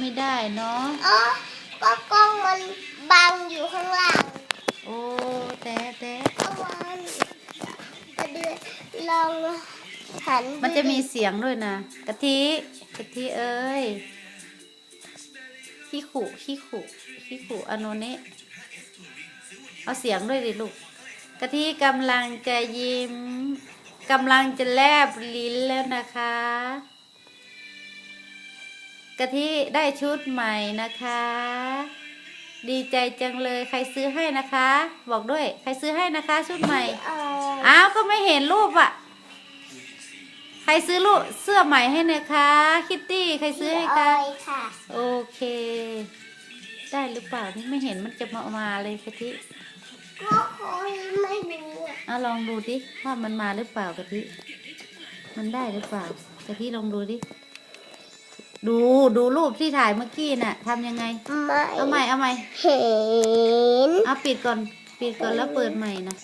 ไม่ได้เนาะเออก็กล้องมันบังอยู่ข้างล่าง โอ้แต่แต่เอาวันจะเดือลองหันมันจะมีเสียงด้วยนะกะทิกะทิเอ้ยขี้ขู่ขี้ขู่ขี้ขู่อโนเนะเอาเสียงด้วยดิลูกกะทิกำลังจะยิ้มกำลังจะแลบลิ้นแล้วนะคะ กะทิได้ชุดใหม่นะคะ ดีใจจังเลยใครซื้อให้นะคะ บอกด้วย ใครซื้อให้นะคะ ชุดใหม่เอออ้าวก็ไม่เห็นรูปอะ ใครซื้อลูกเสื้อใหม่ให้เนะคะ คิตตี้ใครซื้อให้อคะอยค่ะโอเค ได้หรือเปล่านี่ไม่เห็นมันจะมามาเลยกะทิก็คอยไม่รู้อะเอาลองดูดิว่ามันมาหรือเปล่ากะทิมันได้หรือเปล่ากะทิลองดูดิ ดูดูรูปที่ถ่ายเมื่อกี้น่ะทำยังไง ไม่เอาใหม่เอาใหม่เห็น เอาปิดก่อน ปิดก่อนแล้วเปิดใหม่นะ